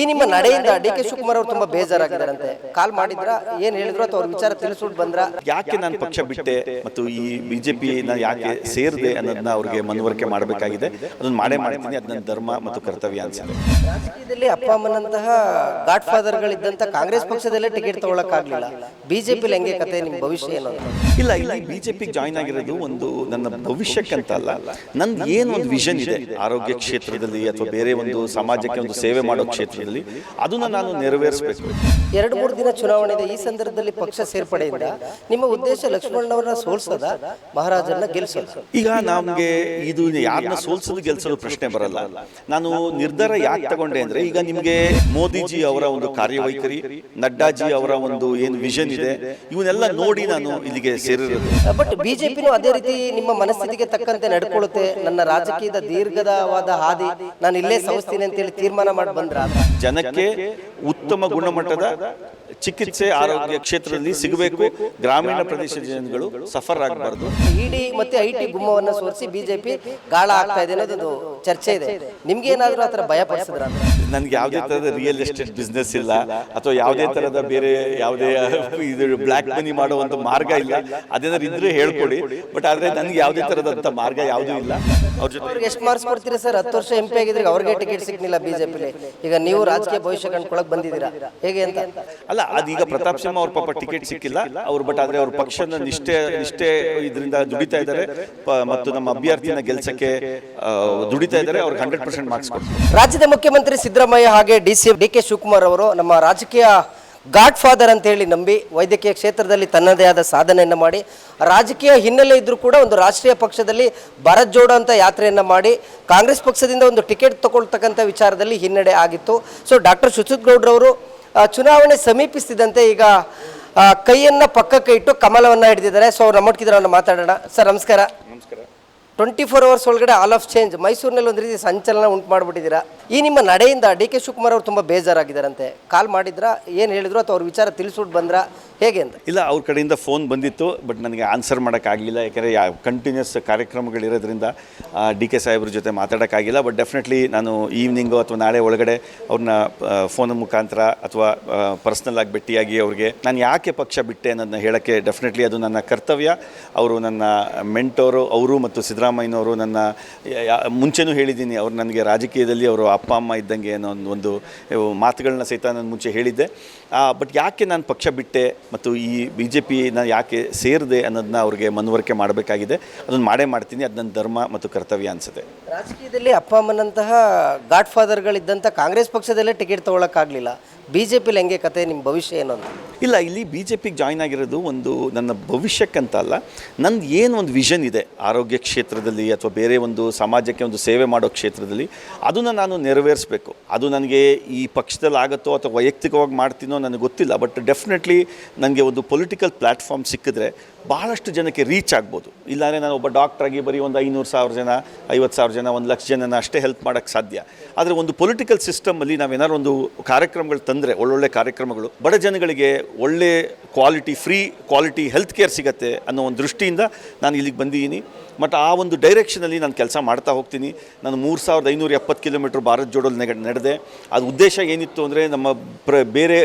ಈ ನಿಮ್ಮ ನಡೆಯಿಂದ D K Shivakumar ಅವರು ತುಂಬಾ ಬೇಜಾರಾಗಿದ್ದಾರಂತೆ. ಕಾಲ್ ಮಾಡಿದ್ರ ಏನ್ ಹೇಳಿದ್ರು ಅಥವಾ ಅವ್ರ ವಿಚಾರ ತಿಳಿಸ್ಬಿಟ್ಟು ಬಂದ್ರ? ಯಾಕೆ ನಾನು ಪಕ್ಷ ಬಿಟ್ಟೆ? ಮತ್ತು ಈ ಬಿಜೆಪಿ ಯಾಕೆ ಸೇರಿದೆ ಅನ್ನೋದನ್ನ ಅವ್ರಿಗೆ ಮನವರಿಕೆ ಮಾಡಬೇಕಾಗಿದೆ. ಅದನ್ನ ಮಾಡೇ ಮಾಡ್ತೀನಿ. ಅದು ನನ್ನ ಧರ್ಮ ಮತ್ತು ಕರ್ತವ್ಯ ಅನ್ಸಿದೆ ರಾಜಕೀಯದಲ್ಲಿ ಅಪ್ಪ ಅಮ್ಮನಂತಹ ಗಾಡ್ ಫಾದರ್ಗಳಿದ್ದಂತ ಕಾಂಗ್ರೆಸ್ ಪಕ್ಷದಲ್ಲೇ ಟಿಕೆಟ್ ತಗೊಳಕ್ಕಾಗ್ಲಿಲ್ಲ. ಬಿಜೆಪಿ ಹೆಂಗೆ ಕತೆ ನಿಮ್ ಭವಿಷ್ಯ ಏನು ಇಲ್ಲ ಇಲ್ಲ ಬಿಜೆಪಿ ಜಾಯ್ನ್ ಆಗಿರೋದು ಒಂದು ನನ್ನ ಭವಿಷ್ಯಕ್ಕಂತ ಅಲ್ಲ ನಂದು ಏನು ಒಂದು ವಿಷನ್ ಇದೆ? ಆರೋಗ್ಯ ಕ್ಷೇತ್ರದಲ್ಲಿ ಅಥವಾ ಬೇರೆ ಒಂದು ಸಮಾಜಕ್ಕೆ ಒಂದು ಸೇವೆ ಮಾಡೋ ಕ್ಷೇತ್ರದಲ್ಲಿ ಅದನ್ನ ನಾನು ನೆರವೇರಿಸಬೇಕು. ಎರಡು ಮೂರು ದಿನ ಚುನಾವಣೆ ಇದೆ. ಈ ಸಂದರ್ಭದಲ್ಲಿ ಪಕ್ಷ ಸೇರ್ಪಡೆಯಿಂದ ನಿಮ್ಮ ಉದ್ದೇಶ ಲಕ್ಷ್ಮಣ್ಣವ್ರನ್ನ ಸೋಲ್ಸೋದ? ಮಹಾರಾಜರನ್ನ ಗೆಲ್ಸೋದ? ಈಗ ನಮಗೆ ಇದು ಯಾರನ್ನ ಸೋಲ್ಸೋದು ಗೆಲ್ಸೋದು ಪ್ರಶ್ನೆ ಬರಲ್ಲ. ನಾನು ನಿರ್ಧಾರ ಯಾಕೆ ತಗೊಂಡೆ ಅಂದ್ರೆ ಈಗ ನಿಮ್ಗೆ ಮೋದಿಜಿ ಅವರ ಒಂದು ಕಾರ್ಯವೈಖರಿ ನಡ್ಡಾಜಿ ಅವರ ಒಂದು ಏನು ವಿಷನ್ ಇದೆ ಇವನ್ನೆಲ್ಲ ನೋಡಿ ನಾನು ಇಲ್ಲಿಗೆ ಸೇರಿರೋದು. ಬಟ್ ಬಿಜೆಪಿನೂ ಅದೇ ರೀತಿ ನಿಮ್ಮ ಮನಸ್ಥಿತಿಗೆ ತಕ್ಕಂತೆ ನಡ್ಕೊಳ್ಳುತ್ತೆ ನನ್ನ ರಾಜಕೀಯದ ದೀರ್ಘದವಾದ ಹಾದಿ ನಾನು ಇಲ್ಲೇ ಸವಸ್ತೀನಿ ಅಂತೇಳಿ ತೀರ್ಮಾನ ಮಾಡಿ ಬಂದ್ರ? ಜನಕ್ಕೆ ಉತ್ತಮ ಗುಣಮಟ್ಟದ ಚಿಕಿತ್ಸೆ ಆರೋಗ್ಯ ಕ್ಷೇತ್ರದಲ್ಲಿ ಸಿಗಬೇಕು. ಗ್ರಾಮೀಣ ಪ್ರದೇಶದ ಜನಗಳು ಸಫರ್ ಆಗಬಾರ್ದು. ಇಡಿ ಮತ್ತೆ ಐ ಟಿ ಗುಮ್ಮವನ್ನು ಸೋರಿಸಿ ಬಿಜೆಪಿ ಗಾಳ ಆಗ್ತಾ ಇದೆ ಅನ್ನೋದು ಚರ್ಚೆ ಇದೆ. ನಿಮ್ಗೆ ಏನಾದರೂ ಆತರ ಭಯ ಪಡಿಸಿದ್ರ? ನನ್ಗೆ ಯಾವುದೇ ತರದ ರಿಯಲ್ ಎಸ್ಟೇಟ್ ಬಿಸ್ನೆಸ್ ಇಲ್ಲ. ಅಥವಾ ಯಾವುದೇ ತರದ ಬೇರೆ ಯಾವುದೇ ಇದು ಬ್ಲ್ಯಾಕ್ ಮನಿ ಮಾಡುವಂತ ಮಾರ್ಗ ಇಲ್ಲ. ಅದೇನಾದ್ರು ಇದ್ರೆ ಹೇಳ್ಕೊಡಿ. ಬಟ್ ಆದ್ರೆ ನನ್ಗೆ ಯಾವುದೇ ತರದಂತ ಮಾರ್ಗ ಯಾವುದೂ ಇಲ್ಲ. ಅವ್ರ ಜೊತೆ ಅವ್ರಿಗೆ ಎಷ್ಟು ಮಾರ್ಕ್ಸ್ ಕೊಡ್ತೀರಾ ಸರ್? ಹತ್ತು ವರ್ಷ ಎಂ ಪಿ ಆಗಿದ್ರೆ ಅವ್ರಿಗೆ ಟಿಕೆಟ್ ಸಿಗ್ಲಿಲ್ಲ ಬಿಜೆಪಿಲಿ. ಈಗ ನೀವು ರಾಜಕೀಯ ಭವಿಷ್ಯ ಕಂಡ್ಕೊಳಕ್ ಬಂದಿದ್ದೀರಾ? ಹೇಗೆ ಅಂತ? ಅಲ್ಲ ಅದೀಗ ಪ್ರತಾಪ್ ಸಿಂಹ ಅವ್ರ ಪಾಪ ಟಿಕೆಟ್ ಸಿಕ್ಕಿಲ್ಲ. ಅವ್ರು ಬಟ್ ಆದ್ರೆ ಅವ್ರ ಪಕ್ಷನ ನಿಷ್ಠೆ ನಿಷ್ಠೆ ಇದರಿಂದ ದುಡಿತಾ ಇದ್ದಾರೆ. ಮತ್ತು ನಮ್ಮ ಅಭ್ಯರ್ಥಿನ ಗೆಲ್ಸಕ್ಕೆ ದುಡಿತಾ ಇದ್ದಾರೆ. ಅವ್ರಿಗೆ ಹಂಡ್ರೆಡ್ ಪರ್ಸೆಂಟ್ ಮಾರ್ಕ್ಸ್ ಕೊಡ್ತಾರೆ ರಾಜ್ಯದ ಮುಖ್ಯಮಂತ್ರಿ ಸಿದ್ದರಾಮಯ್ಯ ಹಾಗೆ D C D K Shivakumar ಅವರು ನಮ್ಮ ರಾಜಕೀಯ ಗಾಡ್ ಫಾದರ್ ಅಂತ ಹೇಳಿ ನಂಬಿ ವೈದ್ಯಕೀಯ ಕ್ಷೇತ್ರದಲ್ಲಿ ತನ್ನದೇ ಆದ ಸಾಧನೆಯನ್ನು ಮಾಡಿ, ರಾಜಕೀಯ ಹಿನ್ನೆಲೆ ಇದ್ದರೂ ಕೂಡ ಒಂದು ರಾಷ್ಟ್ರೀಯ ಪಕ್ಷದಲ್ಲಿ ಭರತ್ ಜೋಡೋ ಅಂತ ಯಾತ್ರೆಯನ್ನು ಮಾಡಿ, ಕಾಂಗ್ರೆಸ್ ಪಕ್ಷದಿಂದ ಒಂದು ಟಿಕೆಟ್ ತಗೊಳ್ತಕ್ಕಂಥ ವಿಚಾರದಲ್ಲಿ ಹಿನ್ನಡೆ ಆಗಿತ್ತು. ಸೊ ಡಾಕ್ಟರ್ ಶುಚಿತ್ ಗೌಡ್ರವರು ಚುನಾವಣೆ ಸಮೀಪಿಸ್ತಿದ್ದಂತೆ ಈಗ ಕೈಯನ್ನು ಪಕ್ಕಕ್ಕೆ ಇಟ್ಟು ಕಮಲವನ್ನು ಹಿಡಿದಿದ್ದಾರೆ. ಸೊ ಅವ್ರು ನಾವು ಮಾತಾಡೋಣ. ಸರ್ ನಮಸ್ಕಾರ. ಟ್ವೆಂಟಿ ಫೋರ್ ಅವರ್ಸ್ ಒಳಗಡೆ ಆಲ್ ಆಫ್ ಚೇಂಜ್ ಮೈಸೂರಿನಲ್ಲಿ ಒಂದು ರೀತಿ ಸಂಚಲನ ಉಂಟು ಮಾಡಿಬಿಟ್ಟಿದ್ದೀರಾ? ಈ ನಿಮ್ಮ ನಡೆಯಿಂದ ಡಿ ಕೆ ಶಿವಕುಮಾರ್ ಅವರು ತುಂಬ ಬೇಜಾರಾಗಿದ್ದಾರಂತೆ. ಕಾಲ್ ಮಾಡಿದ್ರ? ಏನು ಹೇಳಿದ್ರು ಅಥವಾ ಅವ್ರ ವಿಚಾರ ತಿಳಿಸ್ಬಿಟ್ಟು ಬಂದ್ರ? ಹೇಗೆ ಅಂತ? ಇಲ್ಲ, ಅವ್ರ ಕಡೆಯಿಂದ ಫೋನ್ ಬಂದಿತ್ತು ಬಟ್ ನನಗೆ ಆನ್ಸರ್ ಮಾಡೋಕ್ಕಾಗಲಿಲ್ಲ ಯಾಕಂದರೆ ಯಾ ಕಂಟಿನ್ಯೂಸ್ ಕಾರ್ಯಕ್ರಮಗಳಿರೋದ್ರಿಂದ ಡಿ ಕೆ ಸಾಹೇಬ್ರ ಜೊತೆ ಮಾತಾಡೋಕ್ಕಾಗಿಲ್ಲ ಬಟ್ ಡೆಫಿನೆಟ್ಲಿ ನಾನು ಈವ್ನಿಂಗು ಅಥವಾ ನಾಳೆ ಒಳಗಡೆ ಅವ್ರನ್ನ ಫೋನ್ ಮುಖಾಂತರ ಅಥವಾ ಪರ್ಸ್ನಲ್ ಆಗಿ ಭೇಟಿಯಾಗಿ ಅವ್ರಿಗೆ ನಾನು ಯಾಕೆ ಪಕ್ಷ ಬಿಟ್ಟೆ ಅನ್ನೋದನ್ನ ಹೇಳೋಕ್ಕೆ ಡೆಫಿನೆಟ್ಲಿ ಅದು ನನ್ನ ಕರ್ತವ್ಯ. ಅವರು ನನ್ನ ಮೆಂಟೋರು ಅವರು ಮತ್ತು ಸಿದ್ದರಾಮಯ್ಯನವರು ನನ್ನ ಮುಂಚೆನೂ ಹೇಳಿದ್ದೀನಿ, ಅವ್ರು ನನಗೆ ರಾಜಕೀಯದಲ್ಲಿ ಅವರು ಅಪ್ಪ, ಅಮ್ಮ ಇದ್ದಂಗೆ ಅನ್ನೋ ಒಂದು ಒಂದು ಮಾತುಗಳನ್ನ ಸಹಿತ ನಾನು ಮುಂಚೆ ಹೇಳಿದ್ದೆ. ಬಟ್ ಯಾಕೆ ನಾನು ಪಕ್ಷ ಬಿಟ್ಟೆ ಮತ್ತು ಈ ಬಿ ಜೆ ಪಿನ ಯಾಕೆ ಸೇರಿದೆ ಅನ್ನೋದನ್ನ ಅವ್ರಿಗೆ ಮನವರಿಕೆ ಮಾಡಬೇಕಾಗಿದೆ, ಅದನ್ನು ಮಾಡೇ ಮಾಡ್ತೀನಿ, ಅದು ನನ್ನ ಧರ್ಮ ಮತ್ತು ಕರ್ತವ್ಯ ಅನಿಸುತ್ತೆ. ರಾಜಕೀಯದಲ್ಲಿ ಅಪ್ಪ, ಅಮ್ಮನಂತಹ ಗಾಡ್ ಫಾದರ್ಗಳಿದ್ದಂಥ ಕಾಂಗ್ರೆಸ್ ಪಕ್ಷದಲ್ಲೇ ಟಿಕೆಟ್ ತಗೊಳಕ್ಕಾಗಲಿಲ್ಲ. ಬಿ ಜೆ ಪಿಲಿ ಹೆಂಗೆ ಕತೆ ನಿಮ್ಮ ಭವಿಷ್ಯ ಏನು ಅಂತ? ಇಲ್ಲ, ಇಲ್ಲಿ ಬಿ ಜೆ ಪಿಗೆ ಜಾಯ್ನ್ ಆಗಿರೋದು ಒಂದು ನನ್ನ ಭವಿಷ್ಯಕ್ಕಂತ ಅಲ್ಲ. ನಂದು ಏನು ಒಂದು ವಿಷನ್ ಇದೆ ಆರೋಗ್ಯ ಕ್ಷೇತ್ರದಲ್ಲಿ ಅಥವಾ ಬೇರೆ ಒಂದು ಸಮಾಜಕ್ಕೆ ಒಂದು ಸೇವೆ ಮಾಡೋ ಕ್ಷೇತ್ರದಲ್ಲಿ, ಅದನ್ನು ನಾನು ನೆರವೇರಿಸಬೇಕು. ಅದು ನನಗೆ ಈ ಪಕ್ಷದಲ್ಲಿ ಆಗುತ್ತೋ ಅಥವಾ ವೈಯಕ್ತಿಕವಾಗಿ ಮಾಡ್ತೀನೋ ನನಗೆ ಗೊತ್ತಿಲ್ಲ. ಬಟ್ ಡೆಫಿನೆಟ್ಲಿ ನನಗೆ ಒಂದು ಪೊಲಿಟಿಕಲ್ ಪ್ಲ್ಯಾಟ್ಫಾರ್ಮ್ ಸಿಕ್ಕಿದ್ರೆ ಭಾಳಷ್ಟು ಜನಕ್ಕೆ ರೀಚ್ ಆಗ್ಬೋದು. ಇಲ್ಲಾಂದರೆ ನಾನು ಒಬ್ಬ ಡಾಕ್ಟ್ರಾಗಿ ಬರೀ ಒಂದು ಐನೂರು ಸಾವಿರ ಜನ, ಐವತ್ತು ಸಾವಿರ ಜನ, ಒಂದು ಲಕ್ಷ ಜನನ ಅಷ್ಟೇ ಹೆಲ್ಪ್ ಮಾಡೋಕ್ಕೆ ಸಾಧ್ಯ. ಆದರೆ ಒಂದು ಪೊಲಿಟಿಕಲ್ ಸಿಸ್ಟಮಲ್ಲಿ ನಾವೇನಾದ್ರು ಒಂದು ಕಾರ್ಯಕ್ರಮಗಳು ತಂದರೆ ಒಳ್ಳೊಳ್ಳೆ ಕಾರ್ಯಕ್ರಮಗಳು, ಬಡ ಜನಗಳಿಗೆ ಒಳ್ಳೆ quality free quality health care ಸಿಗತ್ತೆ ಅನ್ನೋ ಒಂದು ದೃಷ್ಟಿಯಿಂದ ನಾನು ಇಲ್ಲಿಗೆ ಬಂದಿದ್ದೀನಿ. ಮತ್ತು ಆ ಒಂದು ಡೈರೆಕ್ಷನಲ್ಲಿ ನಾನು ಕೆಲಸ ಮಾಡ್ತಾ ಹೋಗ್ತೀನಿ. ನಾನು ಮೂರು ಸಾವಿರದ ಐನೂರ ಎಪ್ಪತ್ತು ಕಿಲೋಮೀಟ್ರ್ ಭಾರತ್ ಜೋಡೋಲ್ ನೆಗ, ನಡೆದೆ. ಅದು ಉದ್ದೇಶ ಏನಿತ್ತು ಅಂದರೆ ನಮ್ಮ ಪ್ರ, ಬೇರೆ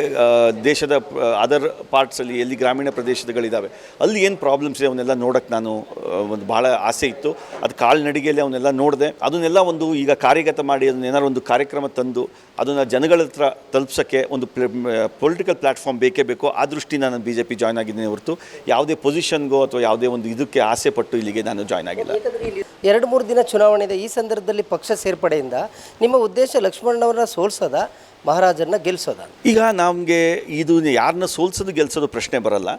ದೇಶದ ಅದರ್ ಪಾರ್ಟ್ಸಲ್ಲಿ ಎಲ್ಲಿ ಗ್ರಾಮೀಣ ಪ್ರದೇಶಗಳಿದ್ದಾವೆ ಅಲ್ಲಿ ಏನು ಪ್ರಾಬ್ಲಮ್ಸ್ ಇದೆ ಅವನ್ನೆಲ್ಲ ನೋಡೋಕ್ಕೆ ನಾನು ಒಂದು ಭಾಳ ಆಸೆ ಇತ್ತು. ಅದು ಕಾಲ್ನಡಿಗೆಯಲ್ಲಿ ಅವನ್ನೆಲ್ಲ ನೋಡಿದೆ. ಅದನ್ನೆಲ್ಲ ಒಂದು ಈಗ ಕಾರ್ಯಗತ ಮಾಡಿ ಅದನ್ನ ಏನಾದ್ರು ಒಂದು ಕಾರ್ಯಕ್ರಮ ತಂದು, ಅದನ್ನು ಜನಗಳ ಹತ್ರ ತಲುಪ್ಸೋಕ್ಕೆ ಒಂದು ಪೊಲಿಟಿಕಲ್ ಪ್ಲಾಟ್ಫಾರ್ಮ್ ಬೇಕೇ ಬೇಕು ಆ ದೃಷ್ಟಿಯಿಂದ ನಾನು ಬಿ ಜೆ ಪಿ ಜಾಯ್ನ್ ಆಗಿದ್ದೀನಿ ಹೊರತು ಯಾವುದೇ ಪೊಸಿಷನ್ಗೋ ಅಥವಾ ಯಾವುದೇ ಒಂದು ಇದಕ್ಕೆ ಆಸೆ ಪಟ್ಟು ಇಲ್ಲಿಗೆ ನಾನು ಜಾಯ್ನ್ ಆಗಿಲ್ಲ. ಎರಡು ಮೂರು ದಿನ ಚುನಾವಣೆ ಇದೆ. ಈ ಸಂದರ್ಭದಲ್ಲಿ ಪಕ್ಷ ಸೇರ್ಪಡೆಯಿಂದ ನಿಮ್ಮ ಉದ್ದೇಶ ಲಕ್ಷ್ಮಣ್ಣವ್ರನ್ನ ಸೋಲ್ಸೋದ? ಮಹಾರಾಜರನ್ನ ಗೆಲ್ಸೋದ. ಈಗ ನಮಗೆ ಇದು ಯಾರನ್ನ ಸೋಲ್ಸೋದು ಗೆಲ್ಸೋದು ಪ್ರಶ್ನೆ ಬರಲ್ಲ.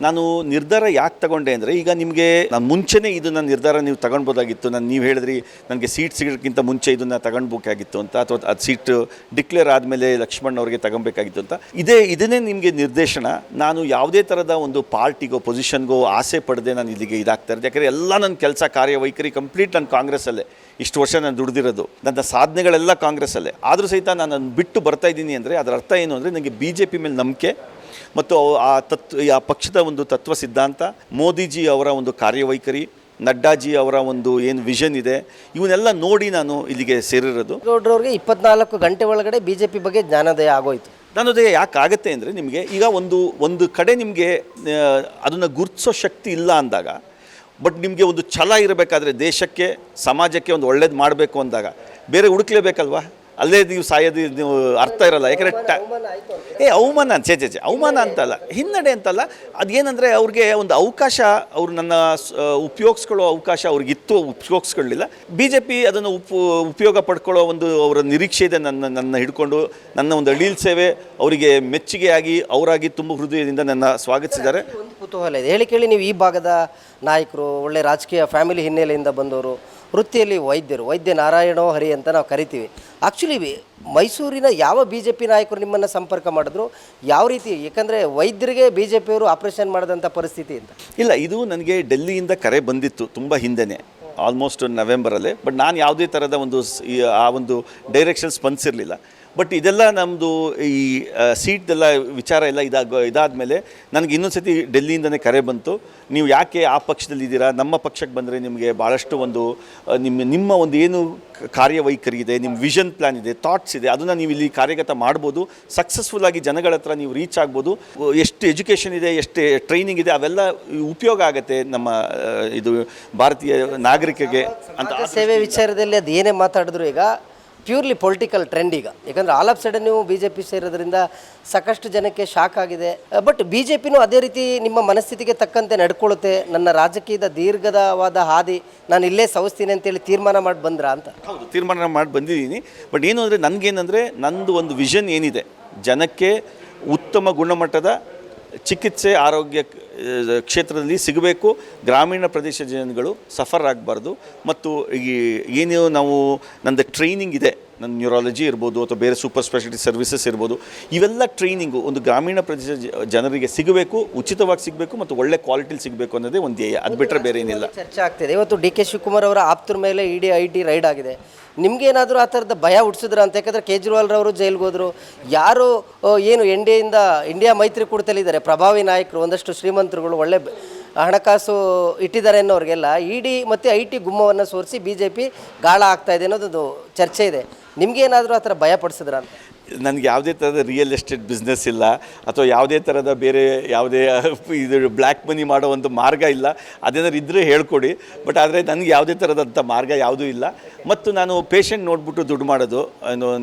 ನಾನು ನಿರ್ಧಾರ ಯಾಕೆ ತಗೊಂಡೆ ಅಂದರೆ, ಈಗ ನಿಮಗೆ ನಾನು ಮುಂಚೆನೇ ಇದನ್ನು ನಿರ್ಧಾರ ನೀವು ತಗೊಳ್ಬೋದಾಗಿತ್ತು ನಾನು ನೀವು ಹೇಳಿದ್ರಿ, ನನಗೆ ಸೀಟ್ ಸಿಗೋಕ್ಕಿಂತ ಮುಂಚೆ ಇದನ್ನು ತಗೊಳ್ಬೇಕಾಗಿತ್ತು ಅಂತ, ಅಥವಾ ಅದು ಸೀಟ್ ಡಿಕ್ಲೇರ್ ಆದಮೇಲೆ ಲಕ್ಷ್ಮಣ್ ಅವರಿಗೆ ತಗೊಬೇಕಾಗಿತ್ತು ಅಂತ. ಇದೇ, ಇದನ್ನೇ ನಿಮಗೆ ನಿರ್ದೇಶನ. ನಾನು ಯಾವುದೇ ಥರದ ಒಂದು ಪಾರ್ಟಿಗೋ ಪೊಸಿಷನ್ಗೋ ಆಸೆ ಪಡದೆ ನಾನು ಇಲ್ಲಿಗೆ ಇದಾಗ್ತಾ ಇರೋದು. ಯಾಕಂದರೆ ಎಲ್ಲ ನನ್ನ ಕೆಲಸ ಕಾರ್ಯವೈಖರಿ ಕಂಪ್ಲೀಟ್ ನಾನು ಕಾಂಗ್ರೆಸ್ಸಲ್ಲೇ. ಇಷ್ಟು ವರ್ಷ ನಾನು ದುಡಿದಿರೋದು. ನನ್ನ ಸಾಧನೆಗಳೆಲ್ಲ ಕಾಂಗ್ರೆಸ್ಸಲ್ಲೇ. ಆದರೂ ಸಹಿತ ನಾನು ಬಿಟ್ಟು ಬಿಟ್ಟು ಬರ್ತಾ ಇದ್ದೀನಿ ಅಂದರೆ ಅದರ ಅರ್ಥ ಏನು ಅಂದರೆ ನನಗೆ ಬಿ ಜೆ ಪಿ ಮೇಲೆ ನಂಬಿಕೆ ಮತ್ತು ಆ ತತ್ವ ಆ ಪಕ್ಷದ ಒಂದು ತತ್ವ ಸಿದ್ಧಾಂತ ಮೋದಿಜಿ ಅವರ ಒಂದು ಕಾರ್ಯವೈಖರಿ ನಡ್ಡಾಜಿ ಅವರ ಒಂದು ಏನು ವಿಷನ್ ಇದೆ ಇವನ್ನೆಲ್ಲ ನೋಡಿ ನಾನು ಇಲ್ಲಿಗೆ ಸೇರಿರೋದು. ಗೌಡ್ರವ್ರಿಗೆ ಇಪ್ಪತ್ನಾಲ್ಕು ಗಂಟೆ ಒಳಗಡೆ ಬಿ ಜೆ ಪಿ ಬಗ್ಗೆ ಜ್ಞಾನೋದಯ ಆಗೋಯ್ತು. ಜ್ಞಾನೋದಯ ಯಾಕೆ ಆಗುತ್ತೆ ಅಂದರೆ ನಿಮಗೆ ಈಗ ಒಂದು ಒಂದು ಕಡೆ ನಿಮಗೆ ಅದನ್ನು ಗುರುತಿಸೋ ಶಕ್ತಿ ಇಲ್ಲ ಅಂದಾಗ ಬಟ್ ನಿಮಗೆ ಒಂದು ಛಲ ಇರಬೇಕಾದ್ರೆ ದೇಶಕ್ಕೆ ಸಮಾಜಕ್ಕೆ ಒಂದು ಒಳ್ಳೇದು ಮಾಡಬೇಕು ಅಂದಾಗ ಬೇರೆ ಹುಡುಕ್ಲೇಬೇಕಲ್ವಾ? ಅಲ್ಲೇ ನೀವು ಸಾಯೋದು ನೀವು ಅರ್ಥ ಇರಲ್ಲ. ಯಾಕಂದರೆ ಟ ಏ ಅವಮಾನ ಛೇ ಛೇ ಚೆ ಅವಮಾನ ಅಂತಲ್ಲ. ಹಿನ್ನಡೆ ಅಂತಲ್ಲ. ಅದೇನಂದರೆ ಅವ್ರಿಗೆ ಒಂದು ಅವಕಾಶ ಅವರು ನನ್ನ ಉಪಯೋಗಿಸ್ಕೊಳ್ಳೋ ಅವಕಾಶ ಅವ್ರಿಗಿತ್ತು ಉಪಯೋಗಿಸ್ಕೊಳ್ಳಿಲ್ಲ. ಬಿ ಜೆ ಪಿ ಅದನ್ನು ಉಪ ಉಪಯೋಗ ಪಡ್ಕೊಳ್ಳೋ ಒಂದು ಅವರ ನಿರೀಕ್ಷೆ ಇದೆ ನನ್ನ ನನ್ನ ಹಿಡ್ಕೊಂಡು. ನನ್ನ ಒಂದು ಅಳೀಲ್ ಸೇವೆ ಅವರಿಗೆ ಮೆಚ್ಚುಗೆಯಾಗಿ ಅವರಾಗಿ ತುಂಬ ಹೃದಯದಿಂದ ನನ್ನ ಸ್ವಾಗತಿಸಿದ್ದಾರೆ. ಒಂದು ಕುತೂಹಲ ಇದೆ. ಹೇಳಿ ಕೇಳಿ ನೀವು ಈ ಭಾಗದ ನಾಯಕರು ಒಳ್ಳೆ ರಾಜಕೀಯ ಫ್ಯಾಮಿಲಿ ಹಿನ್ನೆಲೆಯಿಂದ ಬಂದವರು ವೃತ್ತಿಯಲ್ಲಿ ವೈದ್ಯರು, ವೈದ್ಯ ನಾರಾಯಣೋ ಹರಿ ಅಂತ ನಾವು ಕರಿತೀವಿ. ಆ್ಯಕ್ಚುಲಿ ಮೈಸೂರಿನ ಯಾವ ಬಿ ಜೆ ಪಿ ನಾಯಕರು ನಿಮ್ಮನ್ನು ಸಂಪರ್ಕ ಮಾಡಿದ್ರು, ಯಾವ ರೀತಿ, ಏಕೆಂದರೆ ವೈದ್ಯರಿಗೆ ಬಿ ಜೆ ಪಿಯವರು ಆಪರೇಷನ್ ಮಾಡಿದಂಥ ಪರಿಸ್ಥಿತಿ ಅಂತ. ಇಲ್ಲ, ಇದು ನನಗೆ ಡೆಲ್ಲಿಯಿಂದ ಕರೆ ಬಂದಿತ್ತು ತುಂಬ ಹಿಂದೆನೇ ಆಲ್ಮೋಸ್ಟ್ ನವೆಂಬರಲ್ಲೇ ಬಟ್ ನಾನು ಯಾವುದೇ ಥರದ ಒಂದು ಆ ಒಂದು ಡೈರೆಕ್ಷನ್ ಸ್ಪಂದಿಸಿರಲಿಲ್ಲ ಬಟ್ ಇದೆಲ್ಲ ನಮ್ಮದು ಈ ಸೀಟ್ದೆಲ್ಲ ವಿಚಾರ ಎಲ್ಲ ಇದಾಗ, ಇದಾದಮೇಲೆ ನನಗೆ ಇನ್ನೊಂದು ಸತಿ ಡೆಲ್ಲಿಯಿಂದನೇ ಕರೆ ಬಂತು. ನೀವು ಯಾಕೆ ಆ ಪಕ್ಷದಲ್ಲಿ ಇದ್ದೀರಾ? ನಮ್ಮ ಪಕ್ಷಕ್ಕೆ ಬಂದರೆ ನಿಮಗೆ ಭಾಳಷ್ಟು ಒಂದು ನಿಮ್ಮ ನಿಮ್ಮ ಒಂದು ಏನು ಕಾರ್ಯವೈಖರಿ ಇದೆ ನಿಮ್ಮ ವಿಷನ್ ಪ್ಲ್ಯಾನ್ ಇದೆ ಥಾಟ್ಸ್ ಇದೆ, ಅದನ್ನು ನೀವು ಇಲ್ಲಿ ಕಾರ್ಯಗತ ಮಾಡ್ಬೋದು. ಸಕ್ಸಸ್ಫುಲ್ ಆಗಿ ಜನಗಳ ಹತ್ರ ನೀವು ರೀಚ್ ಆಗ್ಬೋದು. ಎಷ್ಟು ಎಜುಕೇಷನ್ ಇದೆ, ಎಷ್ಟು ಟ್ರೈನಿಂಗ್ ಇದೆ, ಅವೆಲ್ಲ ಉಪಯೋಗ ಆಗುತ್ತೆ ನಮ್ಮ ಇದು ಭಾರತೀಯ ನಾಗರಿಕರಿಗೆ ಅಂತ ಸೇವೆ ವಿಚಾರದಲ್ಲಿ ಅದು ಏನೇ ಮಾತಾಡಿದ್ರು ಈಗ ಪ್ಯೂರ್ಲಿ ಪೊಲಿಟಿಕಲ್ ಟ್ರೆಂಡ್ ಈಗ. ಯಾಕಂದರೆ ಆಲ್ ಆಫ್ ಸಡನ್ ನೀವು ಬಿ ಜೆ ಪಿ ಸೇರೋದ್ರಿಂದ ಸಾಕಷ್ಟು ಜನಕ್ಕೆ ಶಾಕ್ ಆಗಿದೆ. ಬಟ್ ಬಿ ಜೆ ಪಿನೂ ಅದೇ ರೀತಿ ನಿಮ್ಮ ಮನಸ್ಥಿತಿಗೆ ತಕ್ಕಂತೆ ನಡ್ಕೊಳ್ಳುತ್ತೆ. ನನ್ನ ರಾಜಕೀಯದ ದೀರ್ಘದವಾದ ಹಾದಿ ನಾನು ಇಲ್ಲೇ ಸವಿಸ್ತೀನಿ ಅಂತೇಳಿ ತೀರ್ಮಾನ ಮಾಡಿ ಬಂದ್ರಾ ಅಂತ? ಹೌದು, ತೀರ್ಮಾನ ಮಾಡಿ ಬಂದಿದ್ದೀನಿ. ಬಟ್ ಏನು ಅಂದರೆ ನನಗೇನಂದರೆ ನಂದು ಒಂದು ವಿಷನ್ ಏನಿದೆ. ಜನಕ್ಕೆ ಉತ್ತಮ ಗುಣಮಟ್ಟದ ಚಿಕಿತ್ಸೆ ಆರೋಗ್ಯ ಕ್ಷೇತ್ರದಲ್ಲಿ ಸಿಗಬೇಕು. ಗ್ರಾಮೀಣ ಪ್ರದೇಶ ಜನಗಳು ಸಫರ್ ಆಗಬಾರ್ದು. ಮತ್ತು ಈ ಏನು ನಾವು ನಂದು ಟ್ರೈನಿಂಗ್ ಇದೆ. ನನ್ನ ನ್ಯೂರಾಲಜಿ ಇರ್ಬೋದು ಅಥವಾ ಬೇರೆ ಸೂಪರ್ ಸ್ಪೆಷಾಲಿಟಿ ಸರ್ವಿಸಸ್ ಇರ್ಬೋದು, ಇವೆಲ್ಲ ಟ್ರೈನಿಂಗು ಒಂದು ಗ್ರಾಮೀಣ ಪ್ರದೇಶ ಜನರಿಗೆ ಸಿಗಬೇಕು, ಉಚಿತವಾಗಿ ಸಿಗಬೇಕು ಮತ್ತು ಒಳ್ಳೆ ಕ್ವಾಲಿಟಿಲಿ ಸಿಗಬೇಕು ಅನ್ನೋದೇ ಒಂದು ಧ್ಯೇಯ. ಅದು ಬಿಟ್ಟರೆ ಬೇರೆ ಏನಿಲ್ಲ. ಚರ್ಚೆ ಆಗ್ತಿದೆ. ಇವತ್ತು ಡಿ ಕೆ ಶಿವಕುಮಾರ್ ಅವರ ಆಪ್ತರ ಮೇಲೆ ಇಡಿ ಐ ಟಿ ರೈಡ್ ಆಗಿದೆ. ನಿಮ್ಗೇನಾದರೂ ಆ ಥರದ ಭಯ ಹುಟ್ಟಿಸಿದ್ರ ಅಂತ? ಯಾಕಂದರೆ ಕೇಜ್ರಿವಾಲ್ರವರು ಜೈಲಿಗೆ ಹೋದರು. ಯಾರು ಏನು ಏನು ಎಯಿಂದ ಇಂಡಿಯಾ ಮೈತ್ರಿಕೂಟದಲ್ಲಿದ್ದಾರೆ ಪ್ರಭಾವಿ ನಾಯಕರು, ಒಂದಷ್ಟು ಶ್ರೀಮಂತರುಗಳು, ಒಳ್ಳೆ ಹಣಕಾಸು ಇಟ್ಟಿದ್ದಾರೆ ಅನ್ನೋರಿಗೆಲ್ಲ ಇ ಡಿ ಮತ್ತು ಐ ಟಿ ಗುಮ್ಮವನ್ನು ಸೋರಿಸಿ ಬಿ ಜೆ ಪಿ ಗಾಳ ಆಗ್ತಾ ಇದೆ ಅನ್ನೋದೊಂದು ಚರ್ಚೆ ಇದೆ. ನಿಮಗೇನಾದರೂ ಆ ಥರ ಭಯ ಪಡಿಸಿದ್ರ ಅಂತ? ನನಗೆ ಯಾವುದೇ ಥರದ ರಿಯಲ್ ಎಸ್ಟೇಟ್ ಬಿಸ್ನೆಸ್ ಇಲ್ಲ, ಅಥವಾ ಯಾವುದೇ ಥರದ ಬೇರೆ ಯಾವುದೇ, ಇದು ಬ್ಲ್ಯಾಕ್ ಮನಿ ಮಾಡೋ ಒಂದು ಮಾರ್ಗ ಇಲ್ಲ. ಅದೇನಾದ್ರು ಇದ್ದರೆ ಹೇಳ್ಕೊಡಿ. ಬಟ್ ಆದರೆ ನನಗೆ ಯಾವುದೇ ಥರದಂಥ ಮಾರ್ಗ ಯಾವುದೂ ಇಲ್ಲ. ಮತ್ತು ನಾನು ಪೇಷಂಟ್ ನೋಡಿಬಿಟ್ಟು ದುಡ್ಡು ಮಾಡೋದು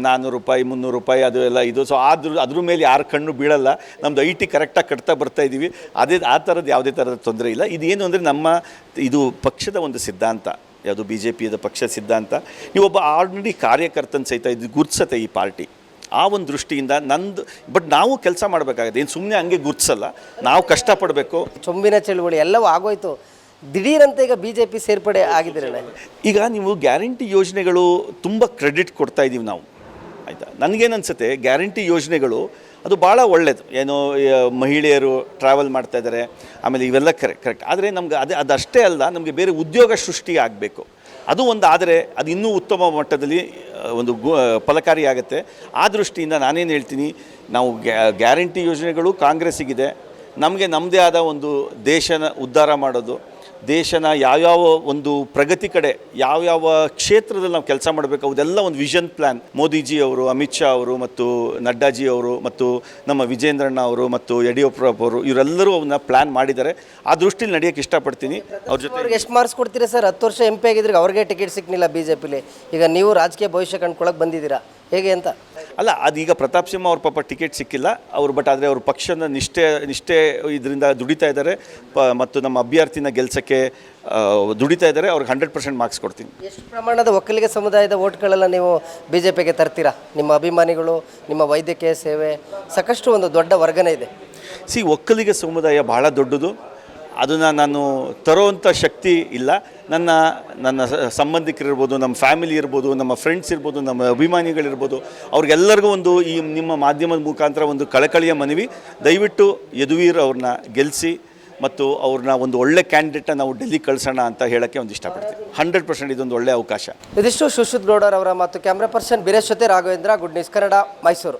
ನಾನ್ನೂರು ರೂಪಾಯಿ, ಮುನ್ನೂರು ರೂಪಾಯಿ, ಅದು ಎಲ್ಲ ಇದು. ಸೊ ಅದ್ರ ಅದ್ರ ಮೇಲೆ ಯಾರ ಕಣ್ಣು ಬೀಳಲ್ಲ. ನಮ್ಮದು ಐ ಟಿ ಕರೆಕ್ಟಾಗಿ ಕಟ್ತಾ ಬರ್ತಾ ಇದ್ದೀವಿ ಅದೇ, ಆ ಥರದ್ದು ಯಾವುದೇ ಥರದ ತೊಂದರೆ ಇಲ್ಲ. ಇದೇನು ಅಂದರೆ ನಮ್ಮ, ಇದು ಪಕ್ಷದ ಒಂದು ಸಿದ್ಧಾಂತ. ಯಾವುದು ಬಿ ಜೆ ಪಿಯದ ಪಕ್ಷ ಸಿದ್ಧಾಂತ. ನೀವೊಬ್ಬ ಆರ್ಡಿನರಿ ಕಾರ್ಯಕರ್ತನ ಸಹಿತ ಇದು ಗುರ್ಸತ್ತೆ ಈ ಪಾರ್ಟಿ. ಆ ಒಂದು ದೃಷ್ಟಿಯಿಂದ ನಂದು ಬಟ್ ನಾವು ಕೆಲಸ ಮಾಡಬೇಕಾಗಿದೆ ಏನು ಸುಮ್ಮನೆ ಹಂಗೆ ಗುರ್ತಿಸಲ್ಲ. ನಾವು ಕಷ್ಟಪಡಬೇಕು. ಚೊಂಬಿನ ಚಳುವಳಿ ಎಲ್ಲವೂ ಆಗೋಯ್ತು. ದಿಢೀರಂತೆ ಈಗ ಬಿ ಜೆ ಪಿ ಸೇರ್ಪಡೆ ಆಗಿದ್ದೀರಲ್ಲ ಈಗ ನೀವು ಗ್ಯಾರಂಟಿ ಯೋಜನೆಗಳು ತುಂಬ ಕ್ರೆಡಿಟ್ ಕೊಡ್ತಾ ಇದ್ದೀವಿ ನಾವು. ಆಯಿತಾ? ನನಗೇನು ಅನಿಸುತ್ತೆ ಗ್ಯಾರಂಟಿ ಯೋಜನೆಗಳು ಅದು ಭಾಳ ಒಳ್ಳೆಯದು ಏನು ಮಹಿಳೆಯರು ಟ್ರಾವೆಲ್ ಮಾಡ್ತಾ ಇದ್ದಾರೆ ಆಮೇಲೆ ಇವೆಲ್ಲ ಕರೆಕ್ಟ್ ಕರೆಕ್ಟ್ ಆದರೆ ನಮ್ಗೆ ಅದೇ ಅದಷ್ಟೇ ಅಲ್ಲ ನಮಗೆ ಬೇರೆ ಉದ್ಯೋಗ ಸೃಷ್ಟಿ ಆಗಬೇಕು. ಅದು ಒಂದು ಆದರೆ ಅದು ಇನ್ನೂ ಉತ್ತಮ ಮಟ್ಟದಲ್ಲಿ ಒಂದು ಗು ಫಲಕಾರಿಯಾಗುತ್ತೆ ಆ ದೃಷ್ಟಿಯಿಂದ ನಾನೇನು ಹೇಳ್ತೀನಿ, ನಾವು ಗ್ಯಾರಂಟಿ ಯೋಜನೆಗಳು ಕಾಂಗ್ರೆಸ್ಸಿಗಿದೆ. ನಮಗೆ ನಮ್ಮದೇ ಆದ ಒಂದು ದೇಶನ ಉದ್ಧಾರ ಮಾಡೋದು. ದೇಶನ ಯಾವ್ಯಾವ ಒಂದು ಪ್ರಗತಿ ಕಡೆ, ಯಾವ್ಯಾವ ಕ್ಷೇತ್ರದಲ್ಲಿ ನಾವು ಕೆಲಸ ಮಾಡಬೇಕು, ಅದೆಲ್ಲ ಒಂದು ವಿಷನ್ ಪ್ಲ್ಯಾನ್ ಮೋದಿಜಿ ಅವರು, ಅಮಿತ್ ಶಾ ಅವರು ಮತ್ತು ನಡ್ಡಾಜಿ ಅವರು ಮತ್ತು ನಮ್ಮ ವಿಜೇಂದ್ರಣ್ಣ ಅವರು ಮತ್ತು ಯಡಿಯೂರಪ್ಪ ಅವರು, ಇವರೆಲ್ಲರೂ ಅವನ್ನ ಪ್ಲ್ಯಾನ್ ಮಾಡಿದ್ದಾರೆ. ಆ ದೃಷ್ಟಿಲಿ ನಡೆಯೋಕ್ಕೆ ಇಷ್ಟಪಡ್ತೀನಿ. ಅವ್ರ ಜೊತೆ ಅವ್ರಿಗೆ ಎಷ್ಟು ಮಾರ್ಕ್ಸ್ ಕೊಡ್ತೀರಾ ಸರ್? ಹತ್ತು ವರ್ಷ ಎಂ ಪಿ ಆಗಿದ್ರೆ ಅವ್ರಿಗೆ ಟಿಕೆಟ್ ಸಿಕ್ಕಿಲ್ಲ ಬಿ ಜೆ ಪಿಲಿ ಈಗ ನೀವು ರಾಜಕೀಯ ಭವಿಷ್ಯ ಕಂಡ್ಕೊಳಕ್ಕೆ ಬಂದಿದ್ದೀರಾ? ಹೇಗೆ ಅಂತ? ಅಲ್ಲ ಅದೀಗ ಪ್ರತಾಪ್ ಸಿಂಹ ಅವ್ರ ಪಾಪ ಟಿಕೆಟ್ ಸಿಕ್ಕಿಲ್ಲ. ಅವರು ಬಟ್ ಆದರೆ ಅವ್ರ ಪಕ್ಷದ ನಿಷ್ಠೆ ನಿಷ್ಠೆ ಇದರಿಂದ ದುಡಿತಾ ಇದ್ದಾರೆ. ಪ ಮತ್ತು ನಮ್ಮ ಅಭ್ಯರ್ಥಿನ ಗೆಲ್ಸಕ್ಕೆ ದುಡಿತಾ ಇದ್ದಾರೆ. ಅವ್ರಿಗೆ ಹಂಡ್ರೆಡ್ ಪರ್ಸೆಂಟ್ ಮಾರ್ಕ್ಸ್ ಕೊಡ್ತೀನಿ. ಎಷ್ಟು ಪ್ರಮಾಣದ ಒಕ್ಕಲಿಗ ಸಮುದಾಯದ ಓಟ್ಗಳೆಲ್ಲ ನೀವು ಬಿ ಜೆ ಪಿಗೆ ತರ್ತೀರಾ? ನಿಮ್ಮ ಅಭಿಮಾನಿಗಳು ನಿಮ್ಮ ವೈದ್ಯಕೀಯ ಸೇವೆ ಸಾಕಷ್ಟು ಒಂದು ದೊಡ್ಡ ವರ್ಗನೇ ಇದೆ. ಸಿ ಒಕ್ಕಲಿಗ ಸಮುದಾಯ ಬಹಳ ದೊಡ್ಡದು. ಅದನ್ನು ನಾನು ತರೋವಂಥ ಶಕ್ತಿ ಇಲ್ಲ. ನನ್ನ ನನ್ನ ಸಂಬಂಧಿಕರಿರ್ಬೋದು, ನಮ್ಮ ಫ್ಯಾಮಿಲಿ ಇರ್ಬೋದು, ನಮ್ಮ ಫ್ರೆಂಡ್ಸ್ ಇರ್ಬೋದು, ನಮ್ಮ ಅಭಿಮಾನಿಗಳಿರ್ಬೋದು, ಅವ್ರಿಗೆಲ್ಲರಿಗೂ ಒಂದು ಈ ನಿಮ್ಮ ಮಾಧ್ಯಮದ ಮುಖಾಂತರ ಒಂದು ಕಳಕಳಿಯ ಮನವಿ. ದಯವಿಟ್ಟು ಯದುವೀರ್ ಅವ್ರನ್ನ ಗೆಲ್ಲಿಸಿ ಮತ್ತು ಅವ್ರನ್ನ ಒಂದು ಒಳ್ಳೆ ಕ್ಯಾಂಡಿಡೇಟ್ನ ನಾವು ಡೆಲ್ಲಿ ಕಳಿಸೋಣ ಅಂತ ಹೇಳೋಕ್ಕೆ ಒಂದು ಇಷ್ಟಪಡ್ತೀವಿ ಹಂಡ್ರೆಡ್ ಪರ್ಸೆಂಟ್ ಇದೊಂದು ಒಳ್ಳೆ ಅವಕಾಶ. ಇದಿಷ್ಟು ಸುಶ್ರುತ್ ಗೌಡರ್ ಅವರ ಮತ್ತು ಕ್ಯಾಮ್ರಾ ಪರ್ಸನ್ ಬೀರೇಶ್ ಜೊತೆ ರಾಘವೇಂದ್ರ ಗುಡ್ ನ್ಯೂಸ್ ಕನ್ನಡ ಮೈಸೂರು